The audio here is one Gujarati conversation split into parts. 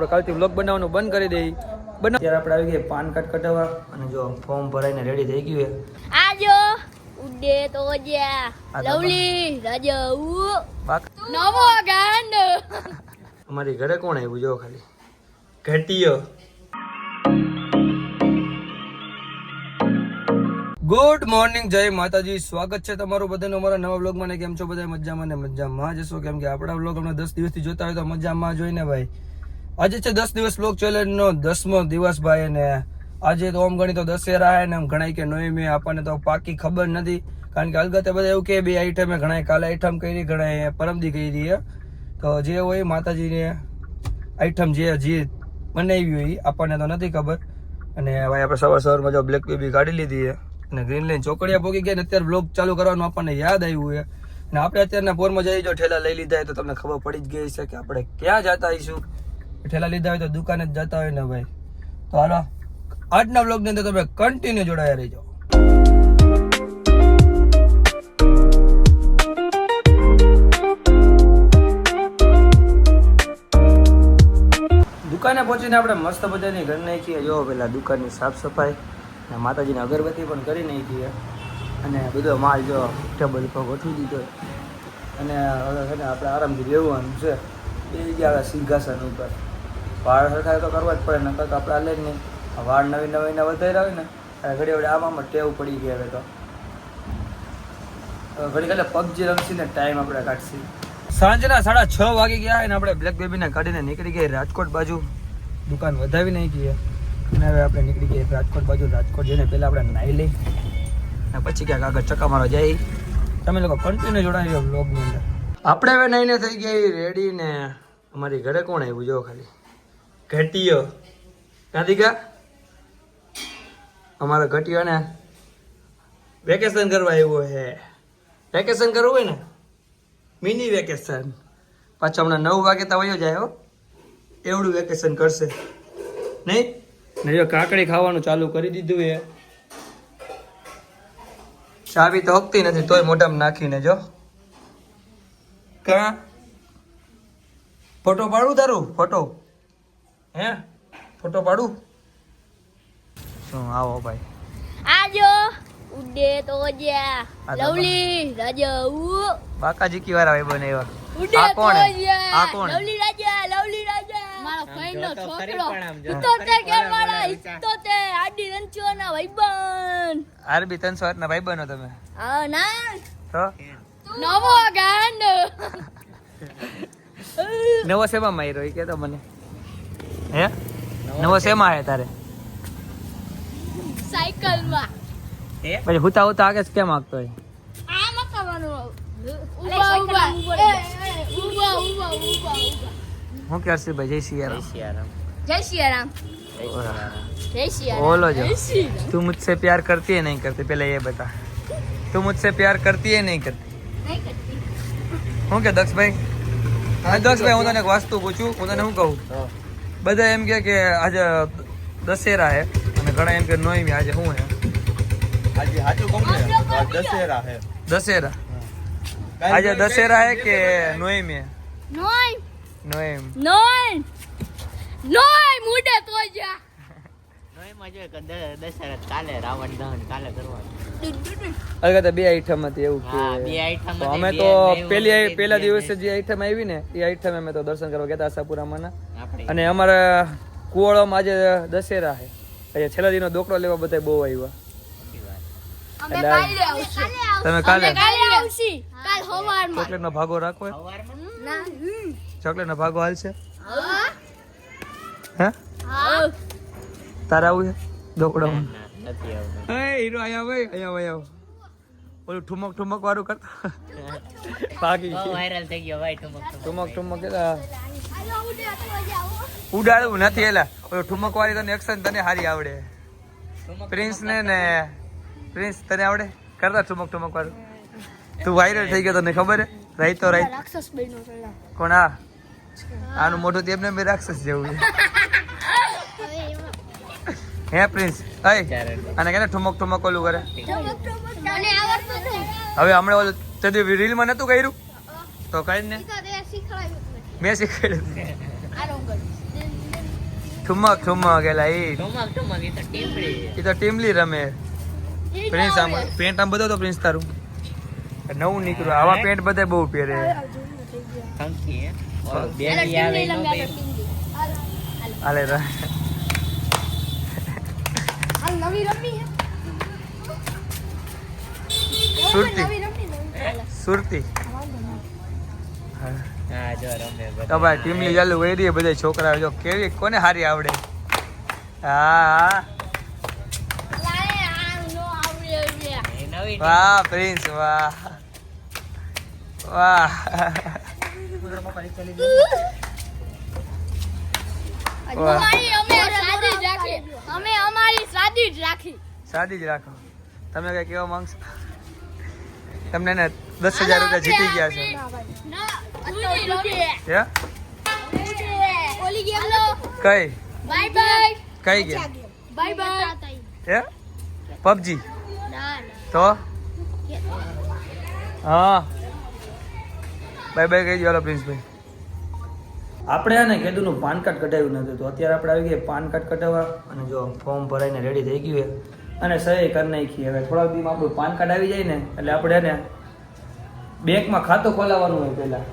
આપણે કાલથી વ્લોગ બનાવવાનું બંધ કરી દઈ ત્યારે આપણે આવી ગયા પાન કાર્ડ કઢાવવા અને જો ફોર્મ ભરાઈને રેડી થઈ ગયું છે. ઉડે તો જા લવલી રાજા નવો ગાંડ. અમારી ઘરે કોણ આવ્યું? જો ખાલી. ઘટીયો. ગુડ મોર્નિંગ જય માતાજી. સ્વાગત છે તમારું બધાનું અમારા નવા વ્લોગમાં ને કેમ છો? બધા મજામાં ને મજામાં જશો કેમ કે આપણા વ્લોગ હમણાં દસ દિવસથી જોતા હોય તો મજામાં જોઈને ભાઈ? આજે છે દસ દિવસ બ્લોક ચેલેન્જનો દસમો દિવસ ભાઈ અને આજે તો ઓમ ગણી તો દશેરા હે ને આમ ગણાય કે નોય મેં આપણને તો પાકી ખબર નથી. કારણ કે અલગતે બધા એવું કે બે આઈટમે ઘણા કાલે આઈટમ કરી ઘણા પરમદી કરી છે તો જે હોય માતાજીને આઈટમ જે જે બનાવી હોય આપણને તો નથી ખબર. અને ભાઈ આપણે સવાર સવારમાં જો બ્લેક બેબી કાઢી લીધી છે અને ગ્રીન લાઈન ચોકડીયા પોકી ગયા અત્યારે બ્લોગ ચાલુ કરવાનું આપણને યાદ આવ્યું છે અને આપણે અત્યારના પોરમાં જઈ જો ઠેલા લઈ લીધા હોય તો તમને ખબર પડી જ ગઈ છે કે આપણે ક્યાં જતા આવીશું ઠેલા લીધા હોય તો દુકાને જ જતા હોય ને ભાઈ. તો હાલો, આજના બ્લોગની અંદર તમે કન્ટિન્યુ જોડાયા રહીજો. દુકાને પહોંચીને આપણે મસ્ત બધાની ઘર નાખીએ જો, પેલા દુકાનની સાફ સફાઈ અને માતાજીની અગરબત્તી પણ કરી નાખીએ અને બધો માલ જો ટેબલ પર ગોઠવી દીધો અને હવે આપણે આરામથી રહેવાનું છે. એ ગયા સિંહાસન ઉપર. વાળ સરખા તો કરવા જ પડે, નકર તો આપણે હાલે જ નહીં. વાળ નવી નવીના વધારે હોય ને ઘડી વડે આમાં ટેવ પડી ગયા હવે તો. ઘડી ઘડી પબજી રમશી ને ટાઈમ આપણે કાઢશી. સાંજના સાડા છ વાગી ગયા અને આપણે બ્લેક બેબીને કાઢીને નીકળી ગઈ રાજકોટ બાજુ. દુકાન વધાવી નહીં ગઈએ અને હવે આપણે નીકળી ગઈ રાજકોટ બાજુ. રાજકોટ જઈને પહેલાં આપણે નાહી લઈ અને પછી ક્યાંક આગળ ચક્કા મારવા જાય તમે લોકો કન્ટિન્યુ રહ્યો બ્લોગની અંદર. આપણે હવે નાઈને થઈ ગઈ રેડી ને અમારી ઘરે કોણ આવ્યું? જો ખાલી. ઘટીયો. રાધિકા અમારો ઘટીયો ને વેકેશન કરવા આવ્યો હે. વેકેશન કરવું હોય ને? મિની વેકેશન પાછો હમણાં નવ વાગે તો વયો જાય હો. એવડું વેકેશન કરશે. નહીં? ને જો કાકડી ખાવાનું ચાલુ કરી દીધું એ. ચાવી તો હકતી નથી તોય મોઢામાં નાખીને જો. કા? ફોટો પાડું તારું? ફોટો? હે? ફોટો પાડું? શું? આવો ભાઈ. આજો. ઉડે તો જા તો લવલી રાજા બાકાજી કી વાર આવે બને એવા? ઉડે આ તો કોણ જા આ કોણ લવલી રાજા લવલી રાજા. મારો ફઈનો છોકરો. ઇતોતેર કેર વાળા ઇતોતેર આડી રંચોના ભાઈબંધ. આરબી તન આઠના ના ભાઈબનો તમે. હા ના. તો? નવો ગાંડ. નવો શેમાં માર્યો? એ કેતો મને. प्यार करती है नहीं करती पहले ये बता तू मुझसे प्यार करती है नहीं करती हूँ क्या दक्ष भाई दक्ष भाई वास्तु पूछू उन्होंने हूँ બધા એમ કે કે આજે દશેરા હે. અને ઘણા એમ કે નોઈમી આજે શું હે? આજે સાચું કહું ને? દશેરા હે. દશેરા. આજે દશેરા હે કે નોઈમી નોઈમ નોઈમ નોય નોય. મુડે તો જા. કાલે રાવણ દહન કાલે કરવાનું. અલગત બે આઈટમ હતી એવું કે અમે તો પેલી પેલા દિવસે જે આઈટમ આવી ને એ આઈટમ અમે તો દર્શન કરવા ગયા હતા આશાપુરામાં અને અમારા કુવાળામાં આજે દશેરા છે. એટલે છેલ્લા દિનો દોકડો લેવા બધા બહુ આવ્યા. તમે કાલે? અમે કાલે આવશી. કાલ સવારમાં ચોકલેટ નો ભાગો રાખો? ચોકલેટ નો. ભાગો હાલશે? હા. તારે આવું છે? દોકડો ના, એ હીરો અહીંયા ભાઈ અહીંયા ભાઈ આવો. ઓલું ઠુમક ઠુમક વાળું કરતા બાકી વાયરલ થઈ ગયો ભાઈ ઠુમક ઠુમક. ઠુમક ઉડાડવું નથી એલા. ઓલું ઠુમક વાળી તને એક્શન તને હારી આવડે. પ્રિન્સ ને ને પ્રિન્સ તને આવડે? કરતા ઠુમક ઠુમક વાળું. તું વાયરલ થઈ ગયો તને ખબર હે રાઈ તો રાઈ રાક્ષસ બન્યો પેલા કોણ આ? આનું મોઢું તેમને એમને બી રાક્ષસ જેવું છે. હે પ્રિન્સ અય અને કેને ઠુમક ઠુમક ઓલું કરે? મને આવડતું હતું હવે હમણાં ઓલું તે રીલમાં નતું કર્યું? તો કઈ ને? મેં શીખવાડ્યું. ઠુમક ઠુમક એલા એ એ તો ટીમડી એ તો ટીમલી રમે. પ્રિન્સ આમ પેન્ટ આમ બધો તો પ્રિન્સ તારું. નવું નીકળ્યું. આવા પેન્ટ બધા બહુ પહેરે. હાલે ર- નવી રમી સુરતી સુરતી હા. જો રમે તો ભાઈ ટીમલી ચાલુ રહી બધા છોકરા જો કેવી કોને હારી આવડે હા હા લાય આ નો આવડે એટલે એ નવી વાહ પ્રિન્સ વાહ વાહ વાહ. અમે અમારી સાદી જ રાખી. સાદી જ રાખો. તમે કઈ કેવા માંગશો? તમને ને દસ હજાર રૂપિયા જીતી ગયા છે. કઈ? Bye bye. કઈ ગેમ? Bye bye. હે? પબજી તો? હા. બાય બાય કહી દો હાલો પ્રિન્સભાઈ. આપણે આને કીધુંનું પાન કાર્ડ કઢાવ્યું નથી. તો અત્યારે આપણે આવી ગયા પાન કાર્ડ કઢાવવા અને જો ફોર્મ ભરાઈને રેડી થઈ ગયું છે અને સહી કરી નાખી. હવે થોડાક દિવસમાં આપણું પાન કાર્ડ આવી જાય ને એટલે આપણે એને બેંકમાં ખાતું ખોલાવવાનું હોય પહેલાં.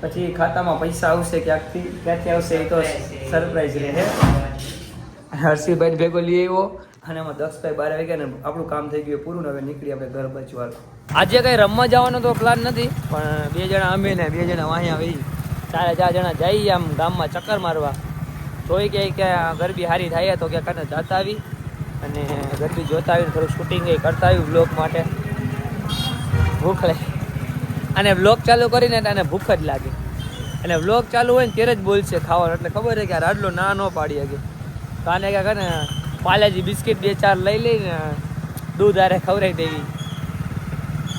પછી ખાતામાં પૈસા આવશે ક્યાંકથી ક્યાંથી આવશે એ તો સરપ્રાઈઝ રહે. હર્ષિભાઈ ભેગો લઈ આવ્યો અને એમાં દસભાઈ બાર વાગ્યા ને આપણું કામ થઈ ગયું પૂરું ને હવે નીકળી આપણે ઘર બચવા આજે કઈ રમવા જવાનો તો પ્લાન નથી પણ બે જણા અમે ને બે જણા અહીંયા આવી ચારે ચાર જણા જઈએ આમ ગામમાં ચક્કર મારવા. જોઈ કે કે ગરબી સારી થાય તો કે કને જતા આવી. અને ગરબી જોતા આવીને થોડું શૂટિંગ એ કરતા આવ્યું બ્લોગ માટે. ભૂખ લાગી. અને બ્લોગ ચાલુ કરીને તો એને ભૂખ જ લાગે. અને બ્લોગ ચાલુ હોય ને ત્યારે જ બોલશે ખાવાનું. એટલે ખબર છે કે રાડલો ના ન પાડી શકે. તો આને કાંઈક હે ને પાલેજી બિસ્કિટ બે ચાર લઈ લઈને દૂધ આરે ખવડાવી દેવી.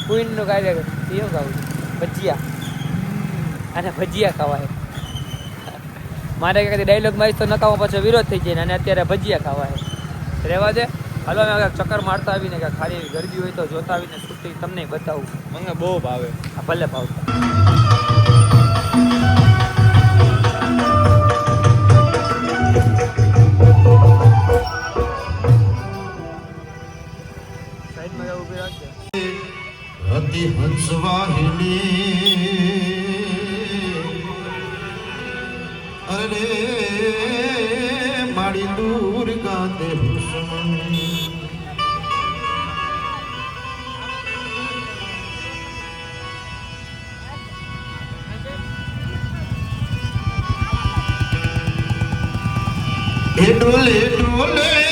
કુઈનનું કાંઈ એવું ખાવું ભજીયા. અને ભજીયા ખવાય. મારે કઈ ડાયલોગ મારી તો નકામો પાછો વિરોધ થઈ જાય અને અત્યારે ભજીયા ખવાય. રહેવા દે. હાલો અમે કાંઈક ચક્કર મારતા આવીને કાંઈક ખાલી એવી ગરબી હોય તો જોતા આવીને છૂટી તમને બતાવું. મને બહુ ભાવે. ભલે ભાવતા હંસવાહિની અરે મારી દૂર ગાતે હુસમની એ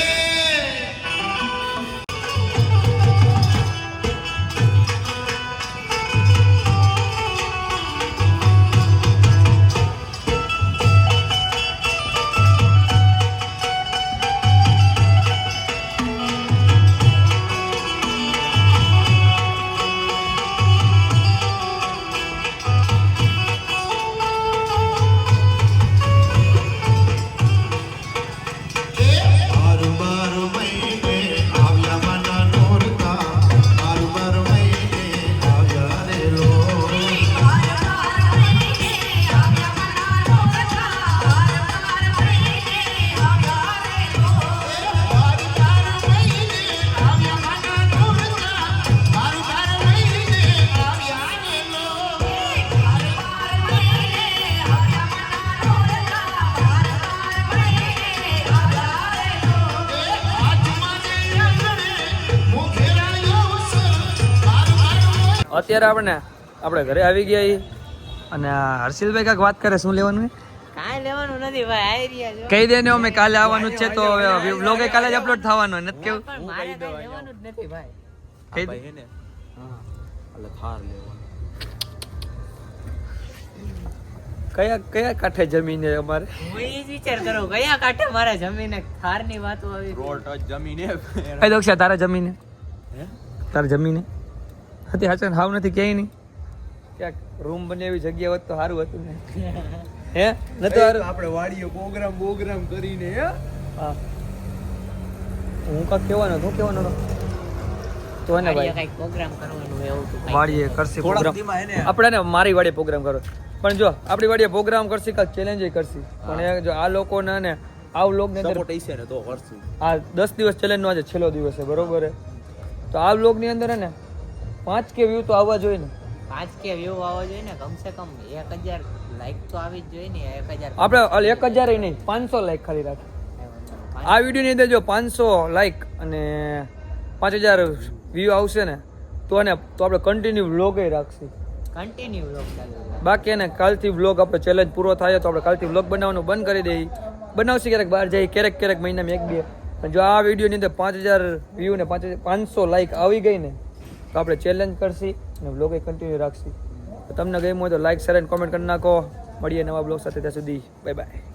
અત્યારે આપણે આપણે ઘરે આવી ગયા અને હર્ષિલભાઈ કાંઈક વાત કરે શું લેવાનું કાંઈ લેવાનું નથી ભાઈ આઈ રહ્યા છો. કહી દે ને અમે કાલે આવવાનું જ છે તો વ્લોગ કાલે જ અપલોડ થવાનો નથી કેવું? મારે લેવાનું જ નથી ભાઈ. કહી દે. ને હા ને? એટલે થાર લેવાનો. કયા કયા કાંઠે જમીન છે અમારે? હું એ જ વિચાર કરું કયા કાંઠે મારા જમીને થારની વાતો આવી રોડ ટચ જમીને કઈ દોક્ષા તારા જમીને? હે? તારા જમીને? હતી હાચન હાવ નથી ક્યાંય નહીં. ક્યાંક રૂમ બને એવી જગ્યા હોત તો સારું હતું ને. હે? નતું સારું આપણે વાડીએ પ્રોગ્રામ પ્રોગ્રામ કરીને હે? હા. હું કાંક કહેવાનો હું કહેવાનો તો એને ભાઈ. પ્રોગ્રામ કરવાનું એવું તો વાડીએ કરશે પ્રોગ્રામ દીમાં હે ને આપણે ને મારી વાડીએ પ્રોગ્રામ કરો. પણ જો આપણી વાડીએ પ્રોગ્રામ કરશે કાંઈક ચેલેન્જ કરશે. પણ જો આ લોકોને ને આ વ્લોગની અંદર સપોર્ટ હશે ને તો કરશું. આ દસ દિવસ ચેલેન્જનો આજે છેલ્લો દિવસ છે બરોબર છે? તો આ વ્લોગની અંદર હે ને પાંચ કે વ્યૂ તો આવવા જોઈએ ને. પાંચ કે વ્યૂ આવવા જોઈએ ને કમસે કમ એક હજાર લાઈક તો આવી જ જોઈએ ને એક હજાર આપણે એક હજાર નહીં પાંચસો લાઈક ખાલી રાખ. આ વિડીયોની અંદર જો પાંચસો લાઈક અને પાંચ હજાર વ્યૂ આવશે ને તો એને તો આપણે કન્ટિન્યુ વ્લોગ રાખશું. કન્ટિન્યુ વ્લોગ બાકી એને કાલથી વ્લોગ આપણે ચેલેન્જ પૂરો થાય તો આપણે કાલથી વ્લોગ બનાવવાનું બંધ કરી દઈએ. બનાવશે ક્યારેક બહાર જઈએ ક્યારેક ક્યારેક મહિનામાં એક બે. પણ જો આ વિડીયોની અંદર પાંચ હજાર વ્યૂ ને પાંચ પાંચસો લાઈક આવી ગઈ ને તો આપણે ચેલેન્જ કરશી અને વ્લોગ કન્ટિન્યુ રાખશી. તમને ગમ્યું હોય તો લાઈક શેર એન્ડ કોમેન્ટ કરી નાખો. મળીએ નવા બ્લોગ સાથે ત્યાં સુધી. Bye bye